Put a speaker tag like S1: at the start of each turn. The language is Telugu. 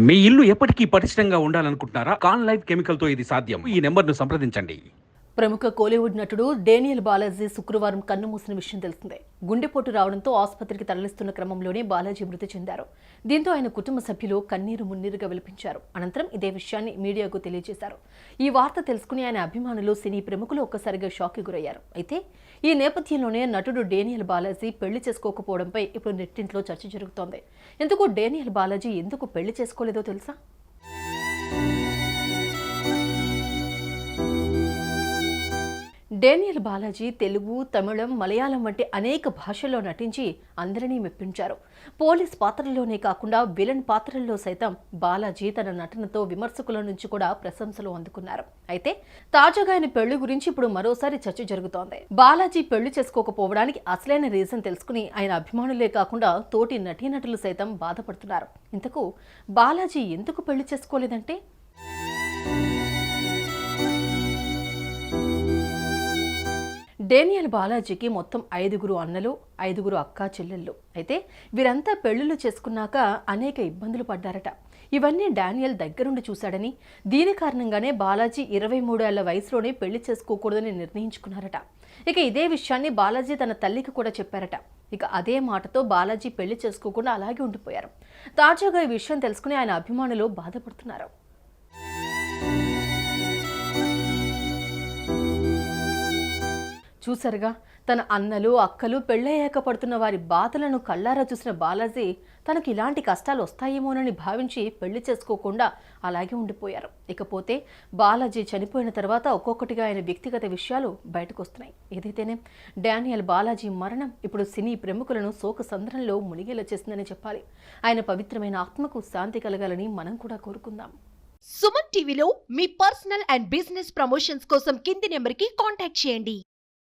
S1: మీ ఇల్లు ఎప్పటికీ పటిష్టంగా ఉండాలనుకుంటున్నారా? కాన్ లైఫ్ కెమికల్తో ఇది సాధ్యం. ఈ నెంబర్ను సంప్రదించండి.
S2: ప్రముఖ కోలీవుడ్ నటుడు డేనియల్ బాలాజీ శుక్రవారం కన్నుమూసిన విషయం తెలిసిందే. గుండెపోటు రావడంతో ఆసుపత్రికి తరలిస్తున్న క్రమంలోనే బాలాజీ మృతి చెందారు. దీంతో ఆయన కుటుంబ సభ్యులు కన్నీరు మున్నీరుగా విలపించారు. అనంతరం ఇదే విషయాన్ని మీడియాకు తెలియజేశారు. ఈ వార్త తెలుసుకుని ఆయన అభిమానులు సినీ ప్రముఖులు ఒక్కసారిగా షాక్కి గురయ్యారు. అయితే ఈ నేపథ్యంలోనే నటుడు డేనియల్ బాలాజీ పెళ్ళి చేసుకోకపోవడంపై ఇప్పుడు నెట్టింట్లో చర్చ జరుగుతోంది. ఎందుకు డేనియల్ బాలాజీ ఎందుకు పెళ్ళి చేసుకోలేదో తెలుసా? డేనియల్ బాలాజీ తెలుగు తమిళం మలయాళం వంటి అనేక భాషల్లో నటించి అందరినీ మెప్పించారు. పోలీస్ పాత్రల్లోనే కాకుండా విలన్ పాత్రల్లో సైతం బాలాజీ తన నటనతో విమర్శకుల నుంచి కూడా ప్రశంసలు అందుకున్నారు. అయితే తాజాగా ఆయన పెళ్ళి గురించి ఇప్పుడు మరోసారి చర్చ జరుగుతోంది. బాలాజీ పెళ్ళి చేసుకోకపోవడానికి అసలైన రీజన్ తెలుసుకుని ఆయన అభిమానులే కాకుండా తోటి నటీనటులు సైతం బాధపడుతున్నారు. ఇంతకు బాలాజీ ఎందుకు పెళ్ళి చేసుకోలేదంటే? డేనియల్ బాలాజీకి మొత్తం ఐదుగురు అన్నలు ఐదుగురు అక్కా చెల్లెళ్ళు. అయితే వీరంతా పెళ్ళిళ్ళు చేసుకున్నాక అనేక ఇబ్బందులు పడ్డారట. ఇవన్నీ డానియల్ దగ్గరుండి చూశాడని దీని కారణంగానే బాలాజీ ఇరవై మూడు ఏళ్ళ వయసులోనే పెళ్ళి చేసుకోకూడదని నిర్ణయించుకున్నారట. ఇక ఇదే విషయాన్ని బాలాజీ తన తల్లికి కూడా చెప్పారట. ఇక అదే మాటతో బాలాజీ పెళ్ళి చేసుకోకుండా అలాగే ఉండిపోయారు. తాజాగా ఈ విషయం తెలుసుకుని ఆయన అభిమానులు బాధపడుతున్నారు. చూశారుగా తన అన్నలు అక్కలు పెళ్ళయ్యాక పడుతున్న వారి బాధలను కళ్ళారా చూసిన బాలాజీ తనకు ఇలాంటి కష్టాలు వస్తాయేమోనని భావించి పెళ్ళి చేసుకోకుండా అలాగే ఉండిపోయారు. ఇకపోతే బాలాజీ చనిపోయిన తర్వాత ఒక్కొక్కటిగా ఆయన వ్యక్తిగత విషయాలు బయటకు వస్తున్నాయి ఏదైతేనే డానియల్ బాలాజీ మరణం ఇప్పుడు సినీ ప్రముఖులను శోక సంద్రంలో మునిగేలా చేసిందని చెప్పాలి. ఆయన పవిత్రమైన ఆత్మకు శాంతి కలగాలని మనం కూడా కోరుకుందాం.
S3: సుమన్ టీవీలో మీ పర్సనల్ అండ్ బిజినెస్ ప్రమోషన్స్ కోసం కింది నెంబర్కి కాంటాక్ట్ చేయండి.